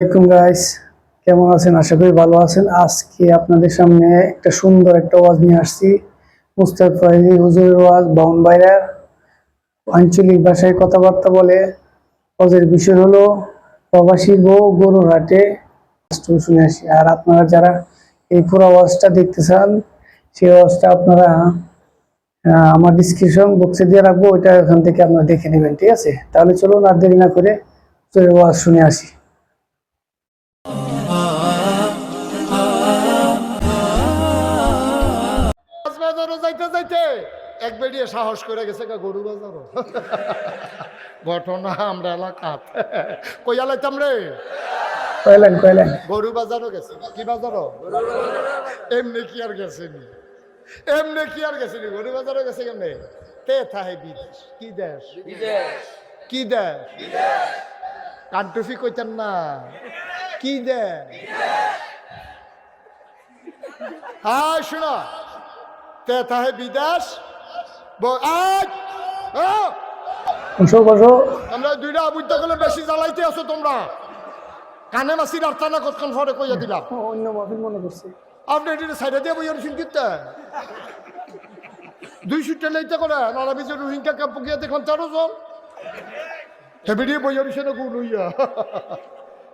আসসালামাইকুম গাইস কেমন আছেন? আশা করি ভালো আছেন। আজকে আপনাদের সামনে একটা সুন্দর একটা ওয়াজ নিয়ে আসছি। মুস্তাফা ফয়জি হুজুরের ওয়াজ, বাউন বাইরার আঞ্চলিক ভাষায় কথাবার্তা বলে। ওয়াজের বিষয় হলো, প্রবাসী বউ গরুর হাটে শুনে আসি। আর আপনারা যারা এই পুরো ওয়াজটা দেখতে চান সেই ওয়াজটা আপনারা আমার ডিসক্রিপশন বক্সে দিয়ে রাখব। ওইটা ওখান থেকে আপনারা দেখে নেবেন, ঠিক আছে? তাহলে চলুন আর দেরি না করে ওয়াজ শুনে আসি। বেরিয়ে সাহস করে গেছে গা গরু বাজারও ঘটনা আমরা এলাকাত কইয়া লাইতাম রে? কয়লেন কয়লেন গরু বাজারও গেছে কি বাজারও? এমনি কি আর গেছেনি এমনি কি আর গেছেনি গরু বাজারও গেছে কেমনে? তে থাহে বিদেশ। কি দেশ? কি দেশ? কান্টুফি কইতেন না। কি দেশ? হ্যাঁ শোনো। তে থাহে বিদেশ আমরা দুইটা বুঝতে গেলে বেশি জ্বালাইতে আছো তোমরা। কানে মাসির আর টানা কতক্ষণ পরে কইয়া দিলাম অন্য মাহফিল মনে করছি আপনি এটি সাইডে দিয়ে বইয়া রসুন কিনতে দুই সুটে লইতে করে নানা বিজয় রোহিঙ্গা ক্যাম্প গিয়ে দেখুন তেরো জন। হেবিডি বইয়া রসুন গুল হইয়া।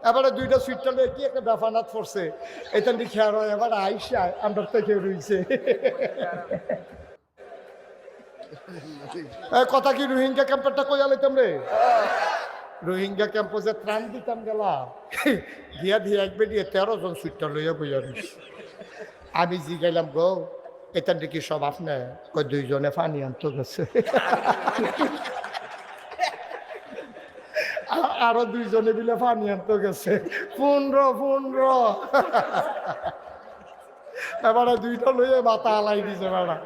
এবারে দুইটা সুইটটা কি একটা দাফানাত পড়ছে। এটা দেখে আর এবার আইসা আমরা থেকে রইছে কথা কি রোহিঙ্গা ক্যাম্পেরটা কইয়া লইতাম রে? রোহিঙ্গা যে ত্রাণ দিতাম গেলাম গিয়া দিয়ে এক বেরিয়ে তেরো জন সুইটটা লইয়া বইয়া আমি জিগাইলাম, গো এটা দেখি সব আপনি? কই দুইজনে পানি আনতে গেছে। আরও দুইজনে মিলে পানি আনতে গেছে। পনেরো পনেরো। এবারে দুইটা লইয়ে মাথা আলাই দিছে বেড়া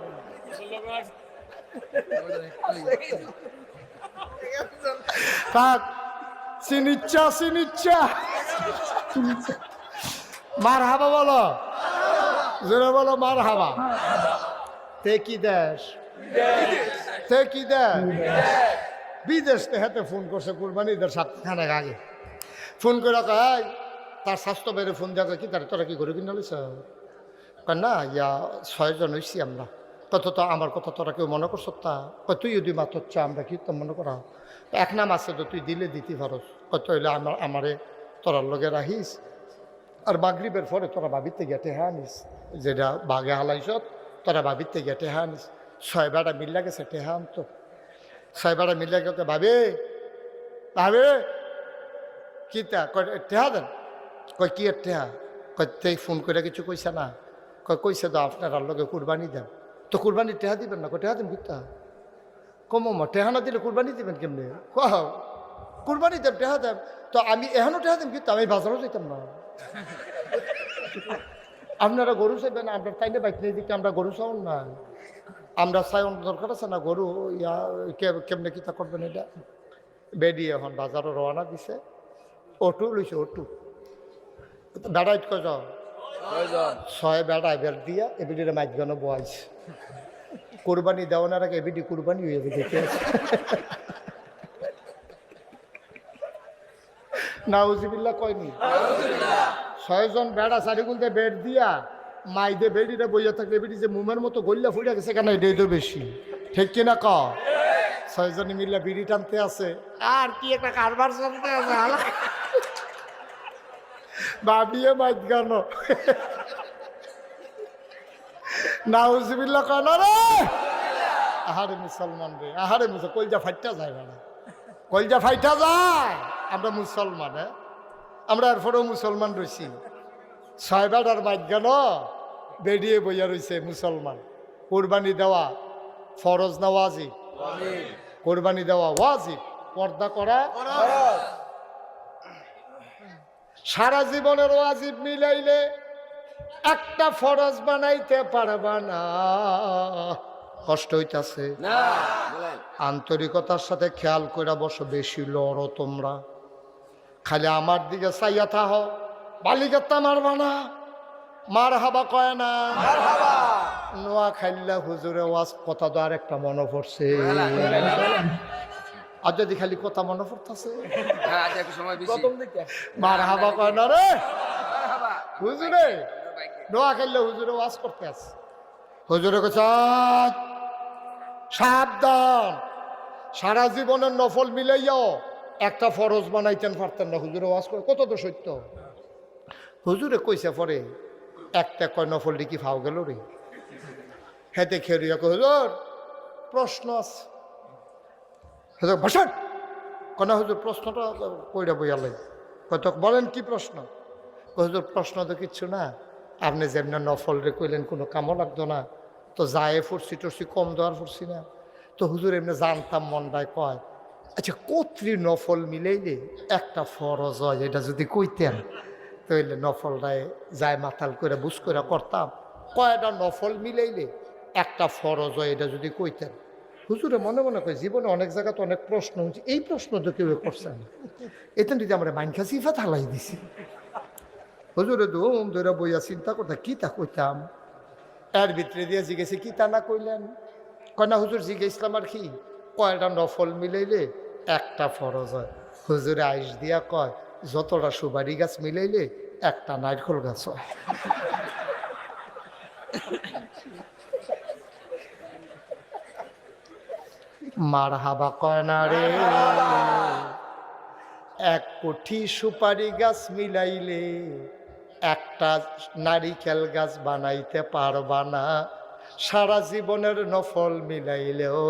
থাক সিনিচ্ছা সিনিচ্ছা মার হাবা বলো। জোরে বলো মার হাবা তে কি দেশ? তে কি দেশ? বিদেশ তে হাতে ফোন করছে কুরবানি ঈদের সপ্তাহখানেক আগে। ফোন করে কয় তার স্বাস্থ্য বেড়ে ফোন দেখা কি তার, তোরা কি করে কিনে না, ইয়া ছয়জন হইছি আমরা। কত তো আমার কথা তোরা কেউ মনে করছ? তা তুই যদি মাত্র চা আমরা কি তো মনে করা? এক নাম আছে তো তুই দিলে দিতে পারস কত হইলে আমার, আমারে তোরার লগে রাখিস। আর মাগরিবের পরে তোরা বাবিতে গেটে হ্যাঁ নিস যেটা বাগে হালাইছত তোরা বাবিতে গেটে হ্যাঁ নিস ছয় বেড়া মিল্লা গেছে টেহা আনতো। ছয় বেড়া মিল্লা গেছে ভাবে ভাবে কি তা? টেহা দেন? কয়, কি টেহা? কয় ফোন করে কিছু কইছে না। কয়, কইছে তো আপনার লগে কুরবানি দেন। তো কুরবানি টেহা দিবেন না? কয়, টেহা দেন কিতা কম টেহা না দিলে কুরবানি দিবেন কেমনে? কহ কুরবানি দেব টেহা দেব তো আমি এখনও টেহা দেব কিন্তু আমি বাজারও যেতাম না। আপনারা গরু চাইবেন, আপনার তাইলে বাইক নিয়ে দিকে আমরা গরু চাউন না আমরা চাই দরকার আছে না, গরু, ইয়া কেমনে কিতা করবেন এটা? বেডি এখন বাজারও রওনা দিছে। অটো লইছে, অটো। বেড়াইত কজ ছয় বেড়াই বের দিয়া এবিডিরে গানো বয়াইছে কোরবানি দেওয়ানোর আগে এবিডি কোরবানি হয়ে যাবে দেখে নাউজিবিল্লা কয়নি ছয়জন বেড়া চারিগুলতে বেড দিয়া মাইদে বেডিরে বইয়া থাকলে বেডি যে মুমের মতো গল্লা ফুড়ে গেছে, কেন এটাই তো বেশি? ঠিক কিনা ক? ছয়জনে মিলে বিড়ি টানতে আছে। আর কি একটা কারবার চলতে আছে ভাবিয়ে মাইত গান নাউজিবিল্লা কয় না রে আহারে মুসলমান রে আহারে মুসল কলজা ফাইটা যায় বেড়া। কলজা ফাইটা যায়। আমরা মুসলমান হ্যাঁ? আমরা এরপরেও মুসলমান রয়েছি ছয় বেড়ার মাইজ্ঞান বেরিয়ে বইয়া রয়েছে মুসলমান। কোরবানি দেওয়া ফরজ না ওয়াজিব? কোরবানি দেওয়া ওয়াজিব। পর্দা করা সারা জীবনের ওয়াজিব মিলাইলে একটা ফরজ বানাইতে পারবা না। কষ্ট হইতাছে। আন্তরিকতার সাথে খেয়াল করে বসো বেশি লড়ো তোমরা। খালি আমার দিকে চাইয়া থাহ বালিকাত্তা মারবা না। মার হাবা কয় না। নোয়া খাইল্লা হুজুরে ওয়াজ কথা তো আর একটা মনে পড়ছে। আর যদি খালি কথা মনে পড়তেছে? হ্যাঁ মার হাবা কয় না রে? মারহাবা। হুজুরে বাইকে। নোয়া খেললে হুজুরে ওয়াজ করতে আছে। হুজুরে কইছে সাবধান। সারা জীবনের নফল মিলাইয়াও একটা ফরজ বানাইতেন পারতেন না। হুজুরে ওয়াজ করে কত তো সত্য হুজুরে কইছে পরে একটা কয় নফল কি ফাও গেল রে? হেতে খেয়ে হুজুর প্রশ্ন আছে। হুজুর বসেন কেন হুজুর, প্রশ্নটা কইরা বইয়ালাই কত বলেন কি প্রশ্ন? হুজুর, প্রশ্ন তো কিচ্ছু না। আপনি যেমনি নফল রে কইলেন, কোনো কামও লাগতো না। তো যায় ফুরসি টরসি কম দেওয়ার ফুরসি না। তো হুজুর, এমনি জানতাম মনটায় কয় আচ্ছা কত্রি নফল মিলাইলে একটা ফরজ হয়, এটা যদি কইতেন? তাইলে নফলটায় যায় মাতাল করে বুঝ করে করতাম। কয়টা নফল মিলাইলে একটা ফরজ হয়, এটা যদি কইতেন? হুজুরে মনে মনে কয়, জীবনে অনেক জায়গাতে অনেক প্রশ্ন হচ্ছে এই প্রশ্ন তো কেউ করছে না। এতেন যদি আমরা মাইনখা সিফা থালাই দিছি। হুজুরে ধুম ধরে বইয়া চিন্তা করতে, কি তা কইতাম? এর ভিতরে দিয়ে জিজ্ঞেসে, কি তা না কইলেন? কয়না হুজুর, জিজ্ঞেসলাম আর কি। কয়টা নফল মিলাইলে একটা ফরজ হয়। হুজুরে আইস দিয়া কয়, যতটা সুবারি গাছ মিলাইলে একটা নারকল গাছ হয়। মার হাবা কয়না রে এক কোটি সুপারি গাছ মিলাইলে একটা নারিকেল গাছ বানাইতে পারবা না। সারা জীবনের নফল মিলাইলেও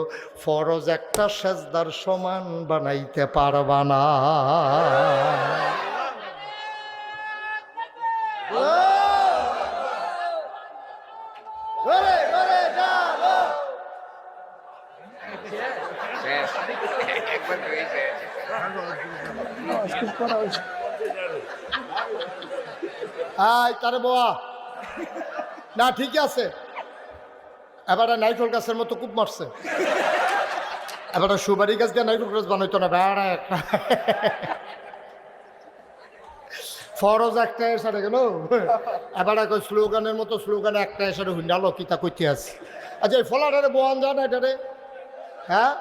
ফরজ একটা সেজদার সমান বানাইতে পারবা না শেষ। একবার করেই শেষ। খুব করা হয়েছে আয়, তারে বোয়া। না ঠিক আছে। এবারে নাইকল গাছের মতো খুব মারছে। এবারে সুবারি গাছ দিয়ে নাইকল গাছ বানাইতো না, বেড়া। একটা ফরজ একটা এসে গেল এবারে কই স্লোগানের মতো স্লোগানে, একটা এসে হুন্ডালো কিতা কইতে আছে আচ্ছা এই ফলাটারে বোয়ান যা না এটারে? হ্যাঁ?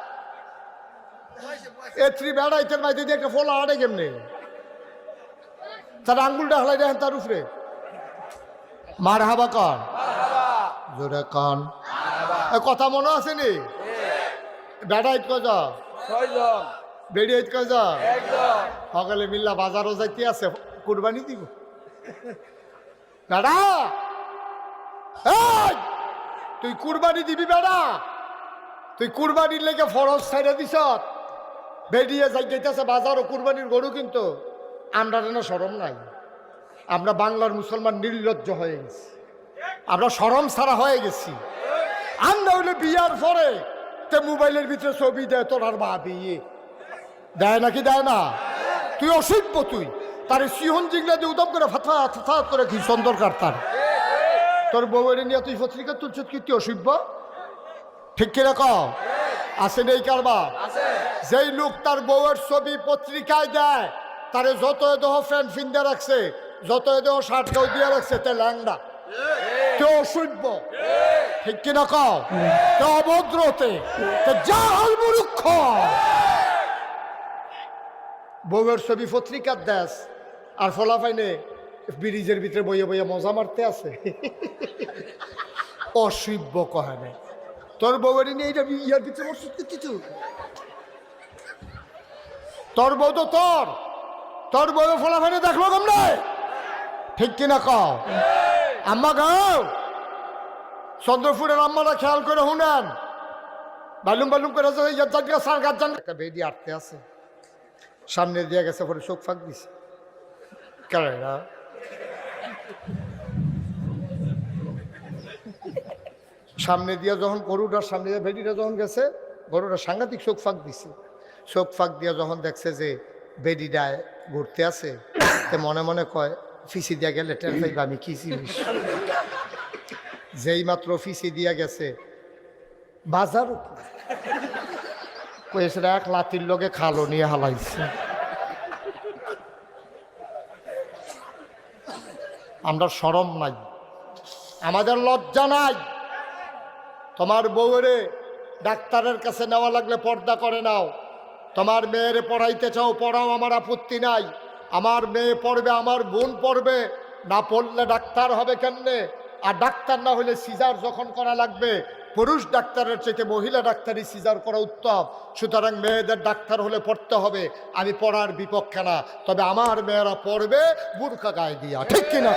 এ থ্রি বেড়াইতেন মাইতে দিয়ে একটা ফলা আড়ে কেমনে? তার আঙ্গুলটা হলাই দেখেন তার উপরে। মার হাবা কন জোরে কন। এ কথা মনে আছে নি? বেড়াইত কজা বেড়িয়াইত কজা সকালে মিল্লা বাজারও যাইতে আছে কুরবানি দিব। বেড়া! তুই কুরবানি দিবি বেড়া? তুই কুরবানির লেগে ফরজ ছাইড়ে দিস বেরিয়ে যাই যেতেছে বাজারও কুরবানির গরু কিন্তু। আমরা না সরম নাই। আমরা বাংলার মুসলমান নির্লজ্জ হয়ে গেছি। আমরা সরম ছাড়া হয়ে গেছি। আমরা হইলে বিয়ার পরে তে মোবাইলের ভিতরে ছবি দেয় তোর আর বা বিয়ে। দেয় নাকি দেয় না? তুই অসভ্য তুই। তার সিহন জিগলা দিয়ে উদম করে ফাথা ফাথা করে কি সুন্দর তার। তোর বউয়ের নিয়ে তুই পত্রিকা তুলছ কি? তুই অসভ্য? ঠিক ক আছে নেই কারবার? যেই লোক তার বউয়ের ছবি পত্রিকায় দেয় তারে যত দেহ ফ্যান ফিন্দা রাখছে, যত দেহ শার্ট গাও দিয়ে রাখছে, তে ল্যাংডা। অসভ্য। ঠিক কিনা তে ছবি পত্রিকার দেশ, আর ব্রিজের ভিতরে বইয়ে বইয়ে মজা মারতে কহানে তোর বউয়ের ইয়ার ভিতরে কিছু তোর বউ তো তোর। তোর বউ ফলাফাইনে দেখল কেমনে? ঠিক কিনা কও? আম্মা গাও চন্দ্রপুরের আম্মারা খেয়াল করে শুনেন। বালুম বালুম করে একটা বেদি আটতে আছে। সামনে দিয়ে গেছে, পরে চোখ ফাঁক দিছে। কেন সামনে দিয়ে যখন গরুটার সামনে দিয়ে বেডিটা যখন গেছে, গরুটা সাংঘাতিক চোখ ফাঁক দিছে। চোখ ফাঁক দিয়ে যখন দেখছে যে বেডিটায় ঘুরতে আছে তে মনে মনে কয়, ফিসি দিয়া গেলে টের পাইবা আমি কি জিনিস? যেই মাত্র ফিসি দিয়া গেছে বাজার কয়েছে এক লাতির লগে খালো নিয়ে হালাইছে। আমরা সরম নাই, আমাদের লজ্জা নাই। তোমার বউরে ডাক্তারের কাছে নেওয়া লাগলে পর্দা করে নাও। তোমার মেয়ের পড়াইতে চাও, পড়াও, আমার আপত্তি নাই। আমার মেয়ে পড়বে, আমার বোন পড়বে। না পড়লে ডাক্তার হবে কেমনে? আর ডাক্তার না হলে সিজার যখন করা লাগবে, পুরুষ ডাক্তারের চাইতে মহিলা ডাক্তারই সিজার করা উত্তম। সুতরাং মেয়েদের ডাক্তার হলে পড়তে হবে, আমি পড়ার বিপক্ষে না। তবে আমার মেয়েরা পড়বে বুরকা গায়ে দিয়া, ঠিক কিনা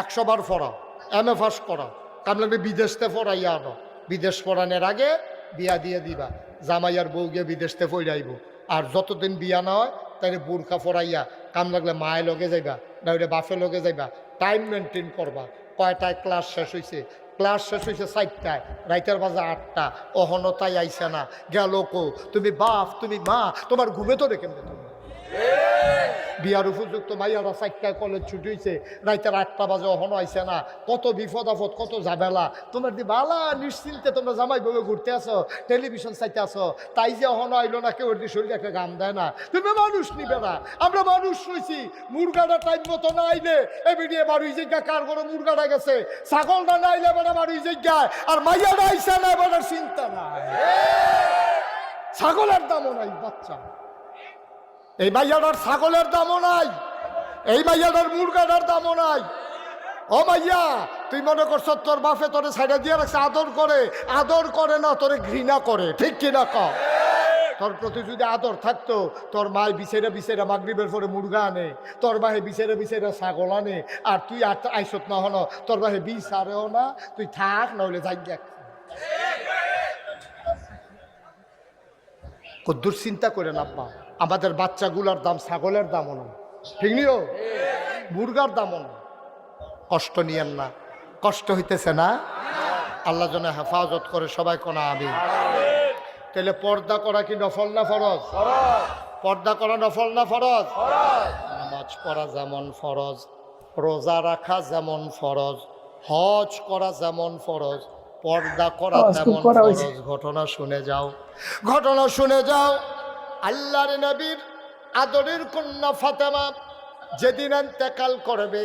একশো বার পড়া এম এ ফার্স্ট করা কাম লাগবে বিদেশতে পড়াইয়া আনো। বিদেশ পড়ানোর আগে বিয়া দিয়ে দিবা। জামাইয়ার বউ গিয়ে বিদেশতে পড়াইব আর যতদিন বিয়া না হয় তাহলে বোরখা ফরাইয়া কাম লাগলে মায়ের লগে যাইবা না ওইটা বাফের লগে যাইবা। টাইম মেনটেন করবা। কয়টায় ক্লাস শেষ হয়েছে ক্লাস শেষ হয়েছে চারটায় রাইটার বাজে আটটা। অহনতাই আইসা আইসে না। গেল কো? তুমি বাফ তুমি মা, তোমার ঘুমে তো রেখে তুমি বিয়ার উপযুক্ত মাইয়ারা চারটায় কলেজ ছুটি হয়েছে রাইতের আটটা বাজে অহনো আইসে না। কত বিপদ আপদ, কত ঝামেলা। তোমার দি বালা নিশ্চিন্তে তোমরা জামাই বউ ঘুরতে আসো টেলিভিশন চাইতে আসো তাই যে অহনো আইলো না, কেউ দিয়ে শরীরে একটা গান দেয় না। তুমি মানুষ নিবে না। আমরা মানুষ রয়েছি মুরগাটা টাইম মতো না আইলে এবিডিয়ে বাড়ি জায়গা কার করে মুরগাটা গেছে? ছাগলটা না আইলে বেটা বাড়ি জায়গায় আর মাইয়াটা আইসে না বেটার চিন্তা নাই। ছাগলের দামও নাই, বাচ্চা। এই মাইয়াটার ছাগলের দামও নাই। এই মাইয়াটার মুরগাটার দামও নাই। ও মাইয়া, তুই মনে করছ তোর বাপে তোরে সাইডে দিয়ে রাখছে? আদর করে আদর করে না, তোরে ঘৃণা করে। ঠিক কিনা ক? তোর প্রতি যদি আদর থাকতো, তোর মায় বিছেরা বিছেরা মাগরিবের পরে মুরগা আনে, তোর বাহে বিছেরা বিছেরা ছাগল আনে, আর তুই আর আইসত না হন, তোর বাহে বিষ আরেও না, তুই থাক নইলে যাই দেখ কদ্দুর করে না পা আমাদের বাচ্চাগুলোর দাম ছাগলের দামও না ঠিক নিও? মুরগার দামও না কষ্ট নিয়েন না। কষ্ট হইতেছে না। আল্লাহ যেন হেফাজত করে সবাই কোনা আমি তাহলে পর্দা করা কি নফল না ফরজ? পর্দা করা নফল না ফরজ? নামাজ পড়া যেমন ফরজ, রোজা রাখা যেমন ফরজ, হজ করা যেমন ফরজ পর্দা করা তেমন ঘটনা শুনে যাও। ঘটনা শুনে যাও। আল্লাহর নবীর আদরের কন্যা ফাতেমা যেদিন এন্তেকাল করবে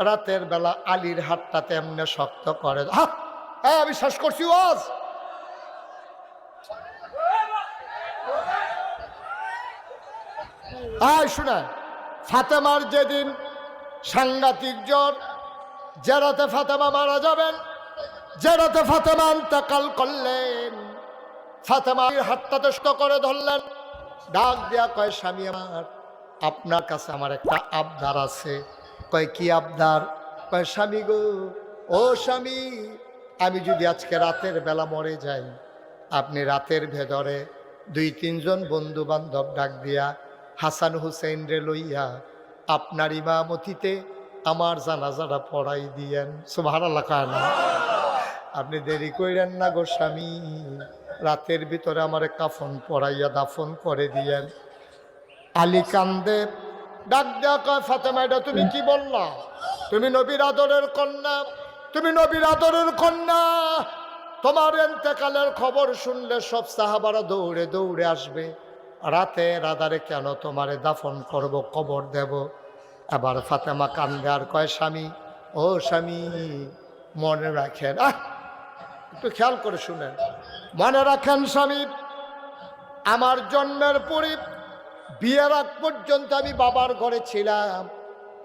রাতের বেলা আলীর হাতটা তেমনে শক্ত করে! হ্যাঁ আমি শেষ করছি ওয়াজ! আয় শুনে ফাতেমার যেদিন সাংঘাতিক জ্বর যে রাতে ফাতেমা মারা যাবেন যে রাতে ফাতেমা ইন্তেকাল করলেন। ফাতেমার হাতটা দষ্ট করে ধরলেন। ডাক দেয়া কয়, স্বামী আমার, আপনার কাছে আমার একটা আবদার আছে। কয়, কি আবদার? কয়, স্বামী গো, ও স্বামী, আমি যদি আজকে রাতের বেলা মরে যাই, আপনি রাতের ভেতরে দুই, তিনজন বন্ধু বান্ধব ডাক দিয়া হাসান হুসেন রে লইয়া আপনার ইমামতিতে আমার জানাজাটা পড়াই দিয়েন। সুভার কয় না। আপনি দেরি কইরেন না গো স্বামী। রাতের ভিতরে আমার কাফন পড়াইয়া দাফন করে দিয়েন। আলী কান্দে, ডাক দেয়া কয়, ফাতেমা, এটা তুমি কি বললা? তুমি নবীর আদরের কন্যা, তুমি নবীর আদরের কন্যা। তোমার এন্তেকালের খবর শুনলে সব সাহাবারা দৌড়ে দৌড়ে আসবে। রাতে রাদারে কেন তোমারে দাফন করব, কবর দেব? আবার ফাতেমা কান্দে আর কয়, স্বামী, ও স্বামী, মনে রাখেন। আহ! একটু খেয়াল করে শুনেন। মনে রাখেন স্বামী, আমার জন্মের পরে বিয়ের আগ পর্যন্ত আমি বাবার ঘরে ছিলাম।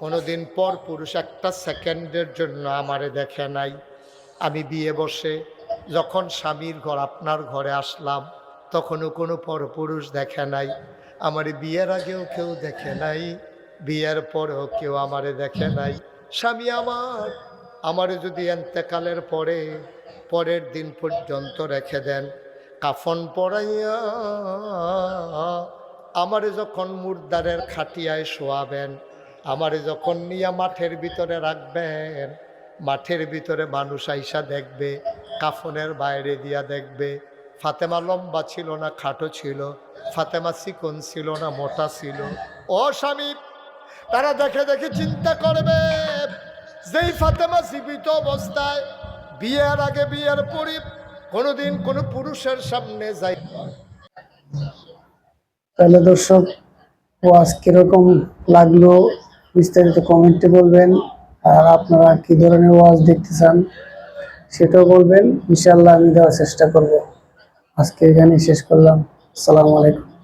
কোনোদিন পর পুরুষ একটা সেকেন্ডের জন্য আমারে দেখে নাই। আমি বিয়ে বসে যখন স্বামীর ঘর আপনার ঘরে আসলাম, তখনও কোনো পরপুরুষ দেখে নাই। আমার বিয়ের আগেও কেউ দেখে নাই, বিয়ের পরেও কেউ আমারে দেখে নাই। স্বামী আমার, আমারে যদি এন্তেকালের পরে পরের দিন পর্যন্ত রেখে দেন। কাফন পড়াইয়া আমারে যখন মুর্দারের খাটিয়ায় শোয়াবেন, আমারে যখন নিয়ে মাঠের ভিতরে রাখবেন, মাঠের ভিতরে মানুষ আইসা দেখবে, কাফনের বাইরে দিয়া দেখবে। ফাতেমা লম্বা ছিল না, খাটো ছিল, ফাতেমা চিকন ছিল না, মোটা ছিল। ও স্বামী, তারা দেখে দেখে চিন্তা করবে, যেই ফাতেমা জীবিত অবস্থায় বিয়ের আগে বিয়ের পরে কোনোদিন কোনো পুরুষের সামনে যাই তাহলে দর্শক ওয়াজ কীরকম লাগল বিস্তারিত কমেন্টে বলবেন, আর আপনারা কি ধরনের ওয়াজ দেখতে চান সেটাও বলবেন। ইনশাল্লাহ আমি দেওয়ার চেষ্টা করব। আজকে এখানেই শেষ করলাম। আসসালামু আলাইকুম।